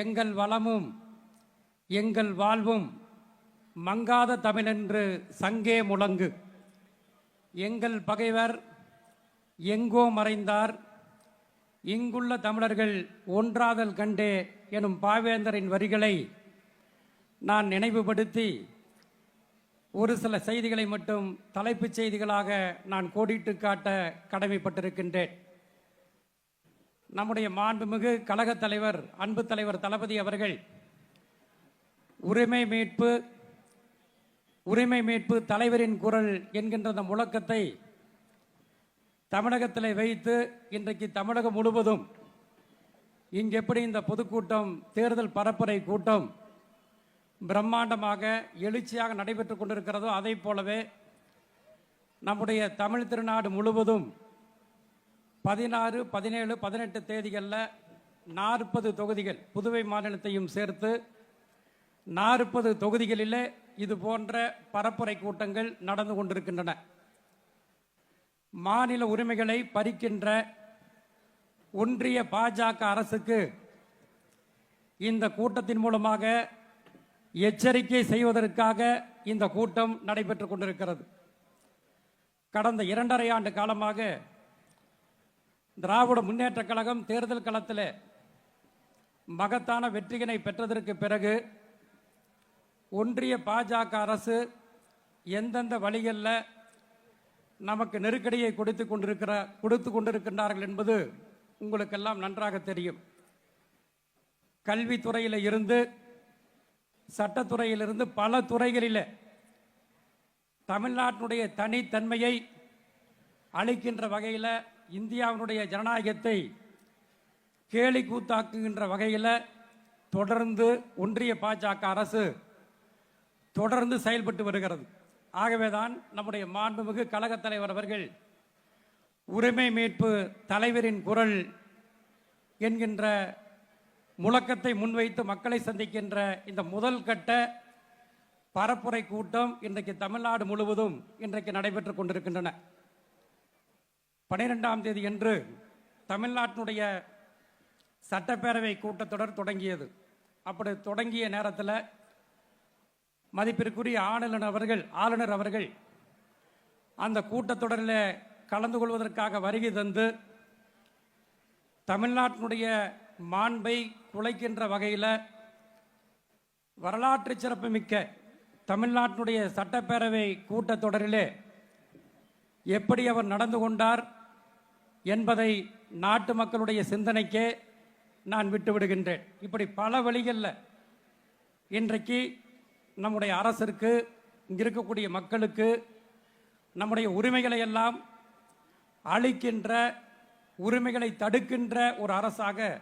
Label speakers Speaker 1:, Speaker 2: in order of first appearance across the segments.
Speaker 1: எங்கள் வளமும் எங்கள் வாழ்வும் மங்காத தமிழென்று சங்கே முழங்கு. எங்கள் பகைவர் எங்கோ மறைந்தார். இங்குள்ள தமிழர்கள் ஒன்றாதல் கண்டே எனும் பாவேந்தரின் வரிகளை நான் நினைவுபடுத்தி ஒரு சில செய்திகளை மட்டும் தலைப்புச் செய்திகளாக நான் கோடிட்டு காட்ட கடமைப்பட்டிருக்கின்றேன். நம்முடைய மாண்புமிகு கழகத் தலைவர் அன்பு தலைவர் தளபதி அவர்கள் உரிமை மீட்பு உரிமை மீட்பு தலைவரின் குரல் என்கின்ற அந்த முழக்கத்தை தமிழகத்தில் வைத்து இன்றைக்கு தமிழகம் முழுவதும் இங்கு எப்படி இந்த பொதுக்கூட்டம் தேர்தல் பரப்புரை கூட்டம் பிரம்மாண்டமாக எழுச்சியாக நடைபெற்றுக் கொண்டிருக்கிறதோ அதை போலவே நம்முடைய தமிழ் திருநாடு முழுவதும் பதினாறு பதினேழு பதினெட்டு தேதிகளில் நாற்பது தொகுதிகள் புதுவை மாநிலத்தையும் சேர்த்து நாற்பது தொகுதிகளிலே இது போன்ற பரப்புரை கூட்டங்கள் நடந்து கொண்டிருக்கின்றன. மாநில உரிமைகளை பறிக்கின்ற ஒன்றிய பாஜக அரசுக்கு இந்த கூட்டத்தின் மூலமாக எச்சரிக்கை செய்வதற்காக இந்த கூட்டம் நடைபெற்று கொண்டிருக்கிறது. கடந்த இரண்டரை ஆண்டு காலமாக திராவிட முன்னேற்றக் கழகம் தேர்தல் களத்தில் மகத்தான வெற்றியினை பெற்றதற்கு பிறகு ஒன்றிய பாஜக அரசு எந்தெந்த வழிகளில் நமக்கு நெருக்கடியை கொடுத்து கொண்டிருக்கிற கொடுத்து கொண்டிருக்கின்றார்கள் என்பது உங்களுக்கெல்லாம் நன்றாக தெரியும். கல்வித்துறையில் இருந்து சட்டத்துறையிலிருந்து பல துறைகளில் தமிழ்நாட்டினுடைய தனித்தன்மையை அளிக்கின்ற வகையில் இந்தியாவினுடைய ஜனநாயகத்தை கேலி கூத்தாக்குகின்ற வகையில் தொடர்ந்து ஒன்றிய பாஜக அரசு தொடர்ந்து செயல்பட்டு வருகிறது. ஆகவேதான் நம்முடைய மாண்புமிகு கழகத் தலைவர் அவர்கள் உரிமை மீட்பு தலைவரின் குரல் என்கின்ற முழக்கத்தை முன்வைத்து மக்களை சந்திக்கின்ற இந்த முதல் கட்ட பரப்புரை கூட்டம் இன்றைக்கு தமிழ்நாடு முழுவதும் இன்றைக்கு நடைபெற்று கொண்டிருக்கின்றன. பனிரெண்டாம் தேதி என்று தமிழ்நாட்டினுடைய சட்டப்பேரவை கூட்டத்தொடர் தொடங்கியது. அப்படி தொடங்கிய நேரத்தில் மதிப்பிற்குரிய ஆளுநர் அவர்கள் ஆளுநர் அவர்கள் அந்த கூட்டத்தொடரில் கலந்து கொள்வதற்காக வருகை தந்து தமிழ்நாட்டினுடைய மாண்பை குலைக்கின்ற வகையில் வரலாற்று சிறப்புமிக்க தமிழ்நாட்டினுடைய சட்டப்பேரவை கூட்டத்தொடரிலே எப்படி அவர் நடந்து கொண்டார் என்பதை நாட்டு மக்களுடைய சிந்தனைக்கே நான் விட்டு விடுகின்றேன். இப்படி பல வழிகளில் இன்றைக்கு நம்முடைய அரசிற்கு இங்கே இருக்கக்கூடிய மக்களுக்கு நம்முடைய உரிமைகளை எல்லாம் அளிக்கின்ற உரிமைகளை தடுக்கின்ற ஒரு அரசாக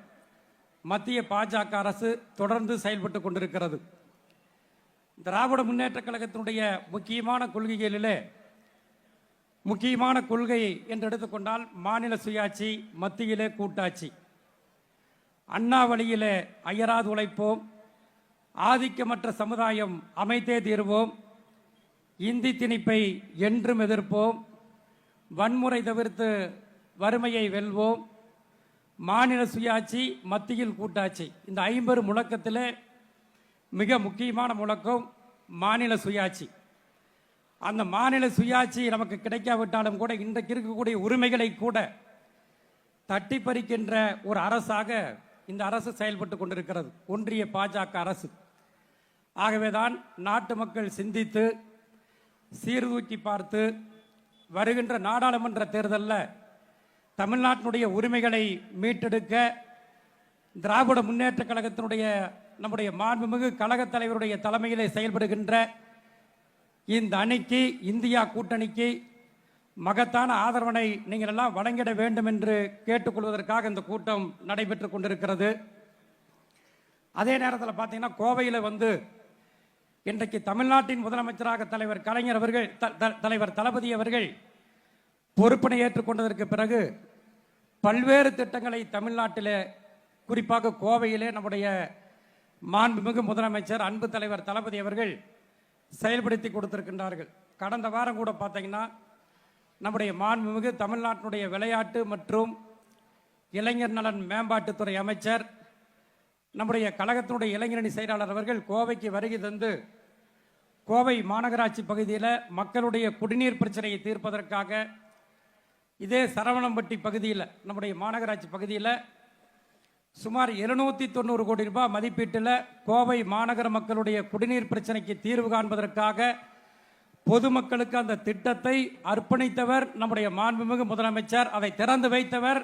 Speaker 1: மத்திய பாஜக அரசு தொடர்ந்து செயல்பட்டு கொண்டிருக்கிறது. திராவிட முன்னேற்றக் கழகத்தினுடைய முக்கியமான கொள்கைகளிலே முக்கியமான கொள்கை என்று எடுத்துக்கொண்டால் மாநில சுயாட்சி மத்தியிலே கூட்டாட்சி. அண்ணா வழியிலே அயராது உழைப்போம். ஆதிக்கமற்ற சமுதாயம் அமைத்தே தீர்வோம். இந்தி திணிப்பை என்றும் எதிர்ப்போம். வன்முறை தவிர்த்து வறுமையை வெல்வோம். மாநில சுயாட்சி மத்தியில் கூட்டாட்சி. இந்த ஐம்பது முழக்கத்திலே மிக முக்கியமான முழக்கம் மாநில சுயாட்சி. அந்த மாநில சுயாட்சி நமக்கு கிடைக்காவிட்டாலும் கூட இன்றைக்கு இருக்கக்கூடிய உரிமைகளை கூட தட்டி பறிக்கின்ற ஒரு அரசாக இந்த அரசு செயல்பட்டு கொண்டிருக்கிறது. ஒன்றிய பாஜக அரசு. ஆகவேதான் நாட்டு மக்கள் சிந்தித்து சீர்தூக்கி பார்த்து வருகின்ற நாடாளுமன்ற தேர்தலில் தமிழ்நாட்டினுடைய உரிமைகளை மீட்டெடுக்க திராவிட முன்னேற்ற கழகத்தினுடைய நம்முடைய மாண்புமிகு கழகத் தலைவருடைய தலைமையிலே செயல்படுகின்ற இந்த அணிக்கு இந்தியா கூட்டணிக்கு மகத்தான ஆதரவனை நீங்கள் எல்லாம் வழங்கிட வேண்டும் என்று கேட்டுக்கொள்வதற்காக இந்த கூட்டம் நடைபெற்று கொண்டிருக்கிறது. அதே நேரத்தில் பார்த்தீங்கன்னா கோவையில் வந்து இன்றைக்கு தமிழ்நாட்டின் முதலமைச்சராக தலைவர் கலைஞர் அவர்கள் த- த- தலைவர் தளபதி அவர்கள் பொறுப்பினை ஏற்றுக்கொண்டதற்கு பிறகு பல்வேறு திட்டங்களை தமிழ்நாட்டில் குறிப்பாக கோவையிலே நம்முடைய மாண்புமிகு முதலமைச்சர் அன்பு தலைவர் தளபதி அவர்கள் செயல்படுத்தி கொடுத்திருக்கின்றார்கள். கடந்த வாரம் கூட பார்த்தீங்கன்னா நம்முடைய மாண்புமிகு தமிழ்நாட்டினுடைய விளையாட்டு மற்றும் இளைஞர் நலன் மேம்பாட்டுத்துறை அமைச்சர் நம்முடைய கழகத்தினுடைய இளைஞரணி செயலாளர் அவர்கள் கோவைக்கு வருகை தந்து கோவை மாநகராட்சி பகுதியில் மக்களுடைய குடிநீர் பிரச்சனையை தீர்ப்பதற்காக இதே சரவணம்பட்டி பகுதியில் நம்முடைய மாநகராட்சி பகுதியில் சுமார் எழுநூத்தி தொண்ணூறு கோடி ரூபாய் மதிப்பீட்டில் கோவை மாநகர மக்களுடைய குடிநீர் பிரச்சனைக்கு தீர்வு காண்பதற்காக பொதுமக்களுக்கு அந்த திட்டத்தை அர்ப்பணித்தவர் நம்முடைய மாண்புமிகு முதலமைச்சர் அதை திறந்து வைத்தவர்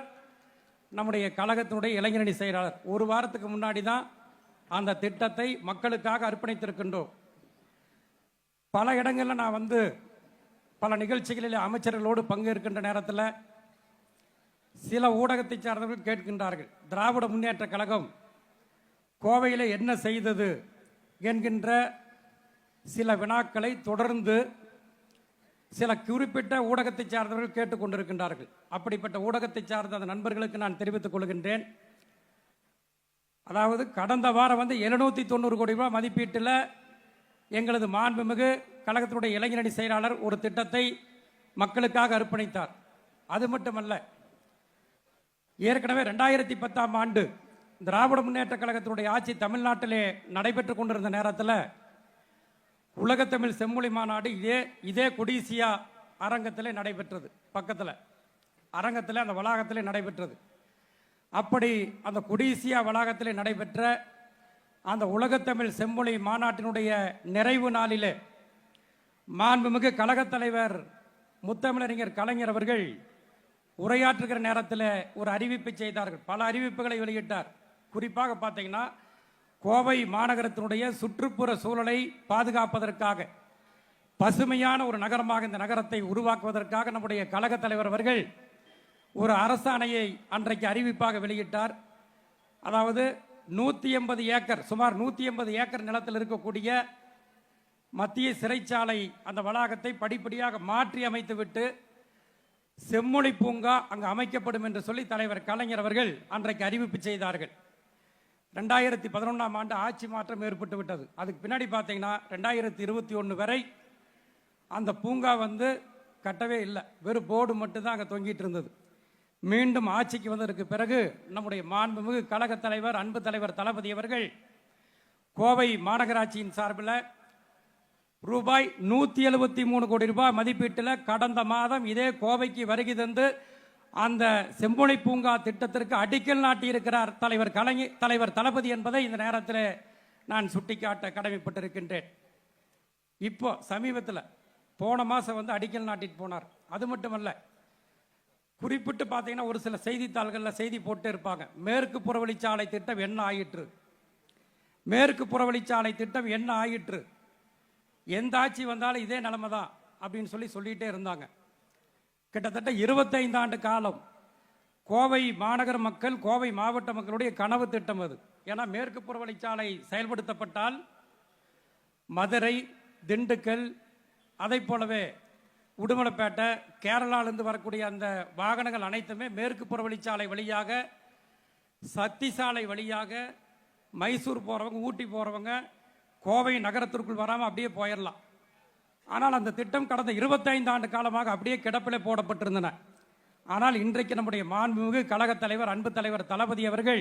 Speaker 1: நம்முடைய கழகத்தினுடைய இளைஞரணி செயலாளர். ஒரு வாரத்துக்கு முன்னாடி தான் அந்த திட்டத்தை மக்களுக்காக அர்ப்பணித்திருக்கின்றோம். பல இடங்களில் நான் வந்து பல நிகழ்ச்சிகளில் அமைச்சர்களோடு பங்கேற்கின்ற நேரத்தில் சில ஊடகத்தை சார்ந்தவர்கள் கேட்கின்றார்கள். திராவிட முன்னேற்ற கழகம் கோவையில் என்ன செய்தது என்கின்ற சில வினாக்களை தொடர்ந்து சில குறிப்பிட்ட ஊடகத்தை சார்ந்தவர்கள் கேட்டுக்கொண்டிருக்கின்றார்கள் அப்படிப்பட்ட ஊடகத்தை சார்ந்த அந்த நண்பர்களுக்கு நான் தெரிவித்துக் கொள்கின்றேன். அதாவது கடந்த வாரம் வந்து எழுநூற்றி தொண்ணூறு கோடி ரூபாய் மதிப்பீட்டில் எங்களது மாண்புமிகு கழகத்தினுடைய இளைஞரணி செயலாளர் ஒரு திட்டத்தை மக்களுக்காக அர்ப்பணித்தார். அது மட்டுமல்ல ஏற்கனவே ரெண்டாயிரத்தி பத்தாம் ஆண்டு திராவிட முன்னேற்ற கழகத்தினுடைய ஆட்சி தமிழ்நாட்டிலே நடைபெற்றுக் கொண்டிருந்த நேரத்தில் உலகத்தமிழ் செம்மொழி மாநாடு இதே இதே கொடிசியா அரங்கத்திலே நடைபெற்றது. பக்கத்தில். அரங்கத்தில் அந்த வளாகத்திலே நடைபெற்றது. அப்படி அந்த கொடிசியா வளாகத்திலே நடைபெற்ற அந்த உலகத்தமிழ் செம்மொழி மாநாட்டினுடைய நிறைவு நாளிலே மாண்புமிகு கழகத் தலைவர் முத்தமிழறிஞர் கலைஞர் அவர்கள் உரையாற்றுகிற நேரத்தில் ஒரு அறிவிப்பை செய்தார்கள். பல அறிவிப்புகளை வெளியிட்டார். குறிப்பாக பார்த்தீங்கன்னா கோவை மாநகரத்தினுடைய சுற்றுப்புற சூழலை பாதுகாப்பதற்காக பசுமையான ஒரு நகரமாக இந்த நகரத்தை உருவாக்குவதற்காக நம்முடைய கழகத் தலைவர் அவர்கள் ஒரு அரசாணையை அன்றைக்கு அறிவிப்பாக வெளியிட்டார். அதாவது நூற்றி எண்பது ஏக்கர் சுமார் நூற்றி எண்பது ஏக்கர் நிலத்தில் இருக்கக்கூடிய மத்திய சிறைச்சாலை அந்த வளாகத்தை படிப்படியாக மாற்றி அமைத்துவிட்டு செம்மொழி பூங்கா அங்கு அமைக்கப்படும் என்று சொல்லி தலைவர் கலைஞர் அவர்கள் அன்றைக்கு அறிவிப்பு செய்தார்கள். ரெண்டாயிரத்தி பதினொன்றாம் ஆண்டு ஆட்சி மாற்றம் ஏற்பட்டு விட்டது. அதுக்கு பின்னாடி பார்த்தீங்கன்னா ரெண்டாயிரத்தி இருபத்தி ஒன்று வரை அந்த பூங்கா வந்து கட்டவே இல்லை. வெறும் போர்டு மட்டும்தான் அங்கே தொங்கிட்டு இருந்தது. மீண்டும் ஆட்சிக்கு வந்ததற்கு பிறகு நம்முடைய மாண்புமிகு கழக தலைவர் அன்பு தலைவர் தளபதி அவர்கள் கோவை மாநகராட்சியின் சார்பில் ரூபாய் நூற்றி எழுபத்தி மூணு கோடி ரூபாய் மதிப்பீட்டில் கடந்த மாதம் இதே கோவைக்கு வருகை தந்து அந்த செம்பொழி பூங்கா திட்டத்திற்கு அடிக்கல் நாட்டியிருக்கிறார் தலைவர் கலைஞர் தலைவர் தளபதி என்பதை இந்த நேரத்தில் நான் சுட்டிக்காட்ட கடமைப்பட்டிருக்கின்றேன். இப்போ சமீபத்தில் போன மாதம் வந்து அடிக்கல் நாட்டிட்டு போனார். அது மட்டுமல்ல குறிப்பிட்டு பார்த்தீங்கன்னா ஒரு சில செய்தித்தாள்களில் செய்தி போட்டு இருப்பாங்க. மேற்கு புறவழிச்சாலை திட்டம் என்ன ஆயிற்று? மேற்கு புறவழிச்சாலை திட்டம் என்ன ஆயிற்று? எந்த ஆட்சி வந்தாலும் இதே நிலைமை தான் அப்படின்னு சொல்லி சொல்லிகிட்டே இருந்தாங்க. கிட்டத்தட்ட இருபத்தைந்து ஆண்டு காலம் கோவை மாநகர மக்கள் கோவை மாவட்ட மக்களுடைய கனவு திட்டம் அது. ஏன்னா மேற்கு புறவழிச்சாலை செயல்படுத்தப்பட்டால் மதுரை திண்டுக்கல் அதை போலவே உடுமலைப்பேட்டை கேரளாவிலிருந்து வரக்கூடிய அந்த வாகனங்கள் அனைத்துமே மேற்கு புறவழிச்சாலை வழியாக சக்தி சாலை வழியாக மைசூர் போகிறவங்க ஊட்டி போகிறவங்க கோவை நகரத்திற்குள் வராமல் அப்படியே போயிடலாம் ஆனால் அந்த திட்டம் கடந்த 25 ஆண்டு காலமாக அப்படியே கிடப்பில் போடப்பட்டிருந்தன. ஆனால் இன்றைக்கு நம்முடைய மாண்புமிகு கழகத் தலைவர் அன்பு தலைவர் தளபதி அவர்கள்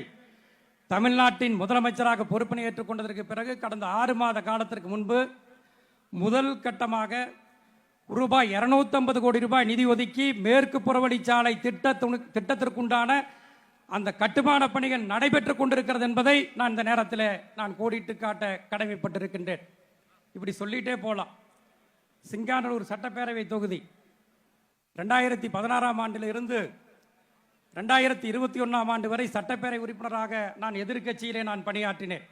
Speaker 1: தமிழ்நாட்டின் முதலமைச்சராக பொறுப்பினை ஏற்றுக்கொண்டதற்கு பிறகு கடந்த ஆறு மாத காலத்திற்கு முன்பு முதல் கட்டமாக ரூபாய் 250 கோடி ரூபாய் நிதி ஒதுக்கி மேற்கு புறவழிச்சாலை திட்டத்து திட்டத்திற்குண்டான அந்த கட்டுமான பணிகள் நடைபெற்றுக் கொண்டிருக்கிறது என்பதை நான் இந்த நேரத்தில் நான் கோடிட்டு காட்ட கடமைப்பட்டிருக்கின்றேன். இப்படி சொல்லிட்டே போகலாம் சிங்கானூர் சட்டப்பேரவை தொகுதி. ரெண்டாயிரத்தி பதினாறாம் ஆண்டில் இருந்து ரெண்டாயிரத்தி இருபத்தி ஒன்றாம் ஆண்டு வரை சட்டப்பேரவை உறுப்பினராக நான் எதிர்க்கட்சியிலே நான் பணியாற்றினேன்.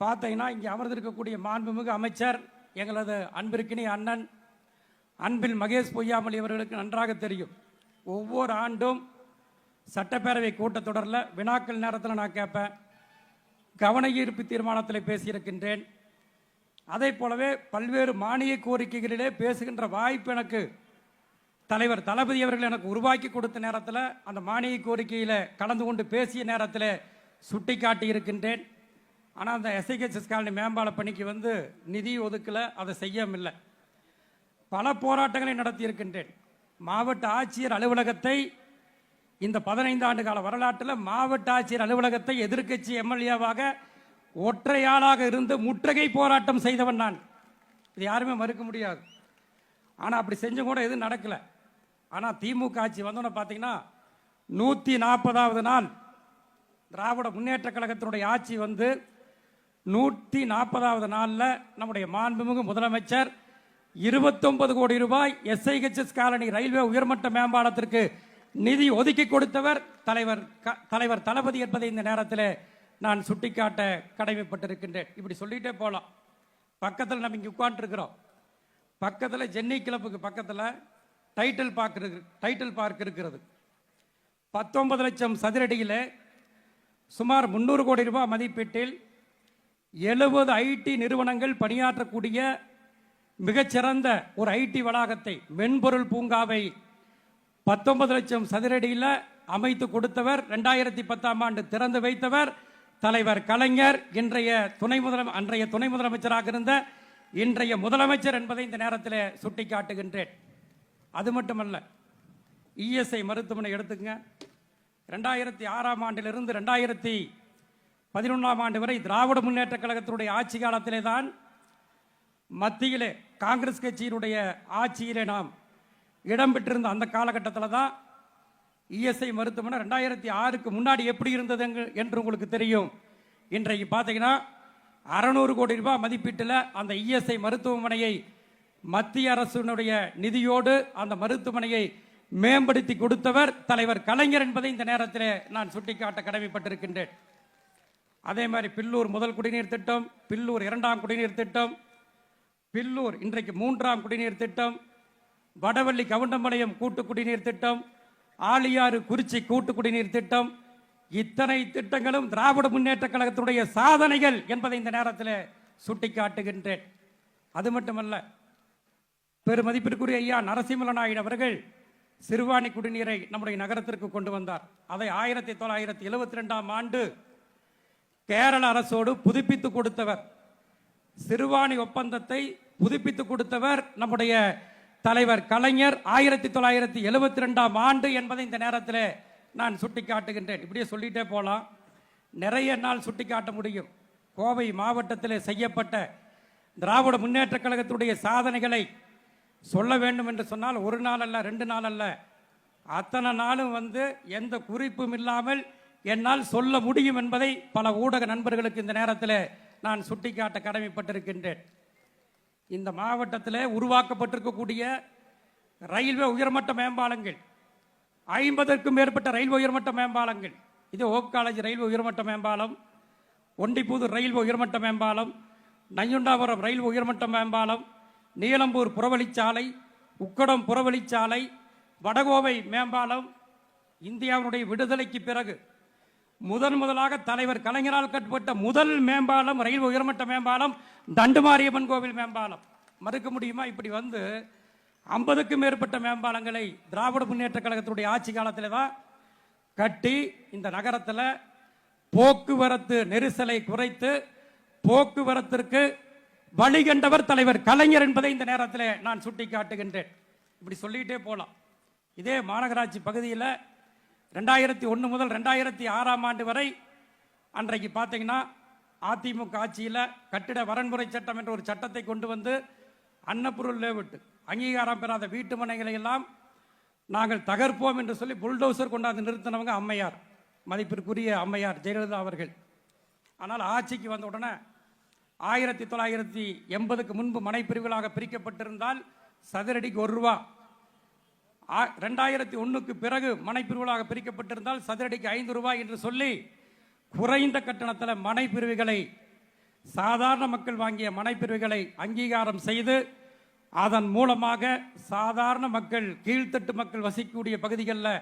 Speaker 1: பார்த்தீங்கன்னா இங்கே அமர்ந்திருக்கக்கூடிய மாண்புமிகு அமைச்சர் எங்களது அன்பிற்கினி அண்ணன் அன்பில் மகேஷ் பொய்யாமொழி அவர்களுக்கு நன்றாக தெரியும். ஒவ்வொரு ஆண்டும் சட்டப்பேரவை கூட்டத்தொடரில் வினாக்கள் நேரத்தில் நான் கேட்பேன் கவன ஈர்ப்பு தீர்மானத்தில் பேசியிருக்கின்றேன். அதே போலவே பல்வேறு மானிய கோரிக்கைகளிலே பேசுகின்ற வாய்ப்பு எனக்கு தலைவர் தளபதி அவர்கள் எனக்கு உருவாக்கி கொடுத்த நேரத்தில் அந்த மானிய கோரிக்கையில் கலந்து கொண்டு பேசிய நேரத்தில் சுட்டி காட்டி இருக்கின்றேன். ஆனால் அந்த எஸ்ஐகேஎஸ் காலனி மேம்பால பணிக்கு வந்து நிதி ஒதுக்கலை அதை செய்யமில்லை பல போராட்டங்களை நடத்தியிருக்கின்றேன். மாவட்ட ஆட்சியர் அலுவலகத்தை இந்த பதினைந்து ஆண்டு கால வரலாற்றில் மாவட்ட ஆட்சியர் அலுவலகத்தை எதிர்க்கட்சி எம்எல்ஏவாக ஒற்றையாளாக இருந்து முற்றுகை போராட்டம் செய்தவன் நான். இது யாருமே மறுக்க முடியாது. ஆனால் அப்படி செஞ்சும் கூட எதுவும் நடக்கல. ஆனால் திமுக ஆட்சி வந்தோன்னு பார்த்தீங்கன்னா நூற்றி நாற்பதாவது நாள் திராவிட முன்னேற்ற கழகத்தினுடைய ஆட்சி வந்து நூற்றி நாற்பதாவது நாளில் நம்முடைய மாண்புமிகு முதலமைச்சர் இருபத்தொன்பது கோடி ரூபாய் எஸ்ஐஹெச்எஸ் காலனி ரயில்வே உயர்மட்ட மேம்பாலத்திற்கு நிதி ஒதுக்கி கொடுத்தவர் தலைவர் க- தலைவர் தளபதி என்பதை இந்த நேரத்தில் நான் சுட்டிக்காட்ட கடமைப்பட்டிருக்கின்றேன். இப்படி சொல்லிட்டே போகலாம் பக்கத்தில் நம்ம இங்கே உட்காந்துருக்கிறோம் பக்கத்தில் ஜென்னி கிளப்புக்கு பக்கத்தில் டைட்டில் பார்க் இருக்கு டைட்டில் பார்க் இருக்கிறது. பத்தொன்பது லட்சம் சதுரடியில் சுமார் முந்நூறு கோடி ரூபாய் மதிப்பீட்டில் எழுபது ஐடி நிறுவனங்கள் பணியாற்றக்கூடிய மிகச்சிறந்த ஒரு ஐடி வளாகத்தை மென்பொருள் பூங்காவை பத்தொன்பது லட்சம் சதுரடியில் அமைத்து கொடுத்தவர் ரெண்டாயிரத்தி பத்தாம் ஆண்டு திறந்து வைத்தவர் தலைவர் கலைஞர் இன்றைய துணை முதல அன்றைய துணை முதலமைச்சராக இருந்த இன்றைய முதலமைச்சர் என்பதை இந்த நேரத்தில் சுட்டிக்காட்டுகின்றேன். அது மட்டுமல்ல இஎஸ்ஐ மருத்துவமனை எடுத்துங்க ரெண்டாயிரத்தி ஆறாம் ஆண்டிலிருந்து ரெண்டாயிரத்தி பதினொன்றாம் ஆண்டு வரை திராவிட முன்னேற்ற கழகத்தினுடைய ஆட்சி காலத்திலே தான் மத்தியிலே காங்கிரஸ் கட்சியினுடைய ஆட்சியிலே நாம் இடம்பெற்றிருந்த அந்த காலகட்டத்தில் தான் இஎஸ்ஐ மருத்துவமனை ரெண்டாயிரத்தி ஆறுக்கு முன்னாடி எப்படி இருந்தது என்று உங்களுக்கு தெரியும். இன்றைக்கு பார்த்தீங்கன்னா அறநூறு கோடி ரூபாய் மதிப்பீட்டில் அந்த இஎஸ்ஐ மருத்துவமனையை மத்திய அரசினுடைய நிதியோடு அந்த மருத்துவமனையை மேம்படுத்தி கொடுத்தவர் தலைவர் கலைஞர் என்பதை இந்த நேரத்தில் நான் சுட்டிக்காட்ட கடமைப்பட்டிருக்கின்றேன். அதே மாதிரி பில்லூர் முதல் குடிநீர் திட்டம் பில்லூர் இரண்டாம் குடிநீர் திட்டம் பில்லூர் இன்றைக்கு மூன்றாம் குடிநீர் திட்டம் வடவள்ளி கவுண்டம்பாளையம் கூட்டு குடிநீர் திட்டம் ஆழியாறு குறிச்சி கூட்டு குடிநீர் திட்டம் இத்தனை திட்டங்களும் திராவிட முன்னேற்ற கழகத்தினுடைய சாதனைகள் என்பதை இந்த நேரத்தில் சுட்டிக்காட்டுகின்றேன். அது மட்டுமல்ல பெருமதிப்பிற்குரிய ஐயா நரசிம்மல நாயுடு அவர்கள் சிறுவாணி குடிநீரை நம்முடைய நகரத்திற்கு கொண்டு வந்தார். அதை ஆயிரத்தி தொள்ளாயிரத்தி எழுபத்தி ரெண்டாம் ஆண்டு கேரள அரசோடு புதுப்பித்து கொடுத்தவர். சிறுவாணி ஒப்பந்தத்தை புதுப்பித்து கொடுத்தவர் நம்முடைய தலைவர் கலைஞர் ஆயிரத்தி தொள்ளாயிரத்தி எழுபத்தி ரெண்டாம் ஆண்டு என்பதை இந்த நேரத்தில் நான் சுட்டி காட்டுகின்றேன் இப்படியே சொல்லிட்டே போகலாம் நிறைய நாள் சுட்டிக்காட்ட முடியும். கோவை மாவட்டத்தில் செய்யப்பட்ட திராவிட முன்னேற்ற கழகத்துடைய சாதனைகளை சொல்ல வேண்டும் என்று சொன்னால் ஒரு நாள் அல்ல ரெண்டு நாள் அல்ல. அத்தனை நாளும் வந்து எந்த குறிப்பும் இல்லாமல் என்னால் சொல்ல முடியும் என்பதை பல ஊடக நண்பர்களுக்கு இந்த நேரத்தில் நான் சுட்டிக்காட்ட கடமைப்பட்டிருக்கின்றேன். இந்த மாவட்டத்தில் உருவாக்கப்பட்டிருக்கக்கூடிய ரயில்வே உயர்மட்ட மேம்பாலங்கள் ஐம்பதற்கும் மேற்பட்ட ரயில்வே உயர்மட்ட மேம்பாலங்கள் இது ஓக் காலேஜ் ரயில்வே உயர்மட்ட மேம்பாலம் ஒண்டிப்பூது ரயில்வே உயர்மட்ட மேம்பாலம் நஞ்சுண்டாபுரம் ரயில்வே உயர்மட்ட மேம்பாலம் நீலம்பூர் புறவழிச்சாலை உக்கடம் புறவழிச்சாலை வடகோவை மேம்பாலம் இந்தியாவினுடைய விடுதலைக்கு பிறகு முதன் முதலாக தலைவர் கலைஞரால் கட்டப்பட்ட முதல் மேம்பாலம் ரயில் உயர்மட்ட மேம்பாலம் தண்டுமாரியம்மன் கோவில் மேம்பாலம். மறுக்க முடியுமா? இப்படி வந்து ஐம்பதுக்கும் மேற்பட்ட மேம்பாலங்களை திராவிட முன்னேற்ற கழகத்தினுடைய ஆட்சி காலத்தில் தான் கட்டி இந்த நகரத்தில் போக்குவரத்து நெரிசலை குறைத்து போக்குவரத்திற்கு வழிகண்டவர் தலைவர் கலைஞர் என்பதை இந்த நேரத்தில் நான் சுட்டிக்காட்டுகின்றேன். இப்படி சொல்லிக்கிட்டே போகலாம் இதே மாநகராட்சி பகுதியில் ரெண்டாயிரத்தி ஒன்று முதல் ரெண்டாயிரத்தி ஆறாம் ஆண்டு வரை அன்றைக்கு பார்த்தீங்கன்னா அதிமுக ஆட்சியில் கட்டிட வரன்முறை சட்டம் என்ற ஒரு சட்டத்தை கொண்டு வந்து அன்னப்பொருள் லேவிட்டு அங்கீகாரம் பெறாத வீட்டு மனைகளை எல்லாம் நாங்கள் தகர்ப்போம் என்று சொல்லி புல்டோசர் கொண்டாந்து நிறுத்தினவங்க அம்மையார் மதிப்பிற்குரிய அம்மையார் ஜெயலலிதா அவர்கள். ஆனால் ஆட்சிக்கு வந்த உடனே ஆயிரத்தி தொள்ளாயிரத்தி எண்பதுக்கு முன்பு மனைப்பிரிவுகளாக பிரிக்கப்பட்டிருந்தால் சதுரடிக்கு ஒரு ரூபா ரெண்டாயிரத்தி ஒன்றுக்கு பிறகு மனைப்பிரிவுகளாக பிரிக்கப்பட்டிருந்தால் சதுரடிக்கு ஐந்து ரூபாய் என்று சொல்லி குறைந்த கட்டணத்தில் மனைப்பிரிவுகளை சாதாரண மக்கள் வாங்கிய மனைப்பிரிவுகளை அங்கீகாரம் செய்து அதன் மூலமாக சாதாரண மக்கள் கீழ்த்தட்டு மக்கள் வசிக்கக்கூடிய பகுதிகளில்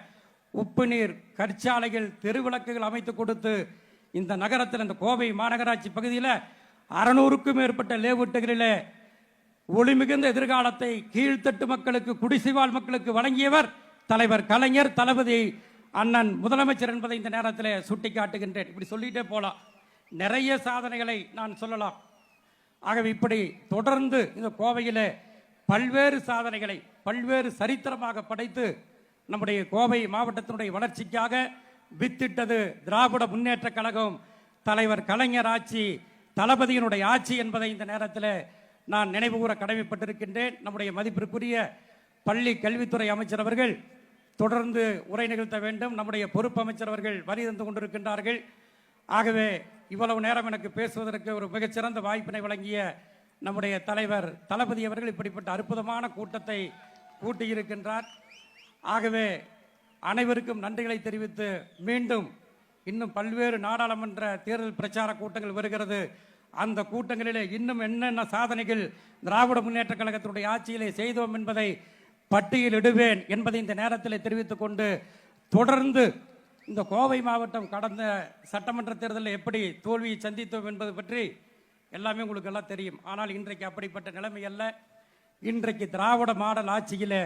Speaker 1: உப்பு நீர் கற்சாலைகள் தெருவிளக்குகள் அமைத்து கொடுத்து இந்த நகரத்தில் இந்த கோவை மாநகராட்சி பகுதியில் அறநூறுக்கும் மேற்பட்ட லேவுட்டுகளிலே ஒளி மிகுந்த எதிர்காலத்தை கீழ்த்தட்டு மக்களுக்கு குடிசைவாழ் மக்களுக்கு வழங்கியவர் தலைவர் கலைஞர் தளபதி அண்ணன் முதலமைச்சர் என்பதை இந்த நேரத்தில் சுட்டிக்காட்டுகின்றேன். இப்படி சொல்லிட்டே போலாம். நிறைய சாதனைகளை நான் சொல்லலாம். ஆகவே இப்படி தொடர்ந்து இந்த கோவையில் பல்வேறு சாதனைகளை பல்வேறு சரித்திரமாக படைத்து நம்முடைய கோவை மாவட்டத்தினுடைய வளர்ச்சிக்காக வித்திட்டது திராவிட முன்னேற்ற கழகம் தலைவர் கலைஞர் ஆட்சி தளபதியினுடைய ஆட்சி என்பதை இந்த நேரத்தில் நான் நினைவுகூர கடமைப்பட்டிருக்கின்றேன். நம்முடைய மதிப்பிற்குரிய பள்ளி கல்வித்துறை அமைச்சர் அவர்கள் தொடர்ந்து உரை நிகழ்த்த வேண்டும். நம்முடைய பொறுப்பு அமைச்சர் அவர்கள் வரி தந்து கொண்டிருக்கின்றார்கள். ஆகவே இவ்வளவு நேரம் எனக்கு பேசுவதற்கு ஒரு மிகச்சிறந்த வாய்ப்பினை வழங்கிய நம்முடைய தலைவர் தளபதி அவர்கள் இப்படிப்பட்ட அற்புதமான கூட்டத்தை கூட்டியிருக்கின்றார். ஆகவே அனைவருக்கும் நன்றிகளை தெரிவித்து மீண்டும் இன்னும் பல்வேறு நாடாளுமன்ற தேர்தல் பிரச்சார கூட்டங்கள் வருகிறது. அந்த கூட்டங்களிலே இன்னும் என்னென்ன சாதனைகள் திராவிட முன்னேற்ற கழகத்தினுடைய ஆட்சியிலே செய்தோம் என்பதை பட்டியலிடுவேன் என்பதை இந்த நேரத்தில் தெரிவித்துக் கொண்டு தொடர்ந்து இந்த கோவை மாவட்டம் கடந்த சட்டமன்ற தேர்தலில் எப்படி தோல்வியை சந்தித்தோம் என்பது பற்றி எல்லாமே உங்களுக்கு எல்லாம் தெரியும். ஆனால் இன்றைக்கு அப்படிப்பட்ட நிலைமை அல்ல. இன்றைக்கு திராவிட மாடல் ஆட்சியிலே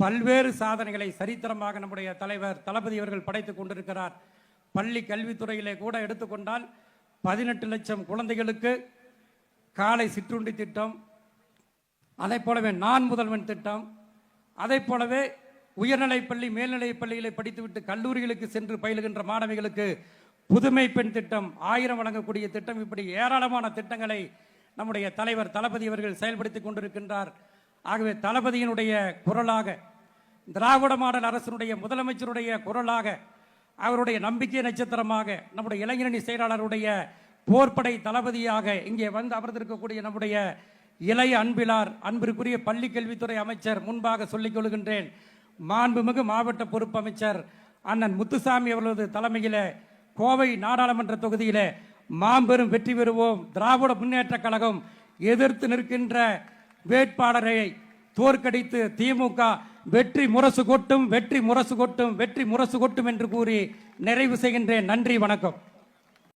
Speaker 1: பல்வேறு சாதனைகளை சரித்திரமாக நம்முடைய தலைவர் தளபதி அவர்கள் படைத்துக் கொண்டிருக்கிறார். பள்ளி கல்வித்துறையிலே கூட எடுத்துக்கொண்டால் பதினெட்டு லட்சம் குழந்தைகளுக்கு காலை சிற்றுண்டி திட்டம் அதை போலவே நான் முதல்வன் திட்டம் அதை போலவே உயர்நிலைப் பள்ளி மேல்நிலைப் பள்ளிகளை படித்துவிட்டு கல்லூரிகளுக்கு சென்று பயிலுகின்ற மாணவிகளுக்கு புதுமை பெண் திட்டம் ஆயிரம் வழங்கக்கூடிய திட்டம். இப்படி ஏராளமான திட்டங்களை நம்முடைய தலைவர் தளபதி அவர்கள் செயல்படுத்தி கொண்டிருக்கின்றார். ஆகவே தளபதியினுடைய குரலாக திராவிட மாடல் அரசினுடைய முதலமைச்சருடைய குரலாக அவருடைய நம்பிக்கை நட்சத்திரமாக நம்முடைய இளைஞரணி செயலாளருடைய போர்ப்படை தளபதியாக இங்கே வந்து அமர்ந்திருக்கக்கூடிய நம்முடைய இளைய அன்பிலார் அன்பிற்குரிய பள்ளி கல்வித்துறை அமைச்சர் முன்பாக சொல்லிக் கொள்கின்றேன். மாண்புமிகு மாவட்ட பொறுப்பு அமைச்சர் அண்ணன் முத்துசாமி அவர்களது தலைமையில் கோவை நாடாளுமன்ற தொகுதியில் மாம்பெரும் வெற்றி பெறுவோம். திராவிட முன்னேற்ற கழகம் எதிர்த்து நிற்கின்ற வேட்பாளரை தோற்கடித்து திமுக வெற்றி முரசு கொட்டும் வெற்றி முரசு கொட்டும் வெற்றி முரசு கொட்டும் என்று கூறி நிறைவு செய்கின்றேன். நன்றி வணக்கம்.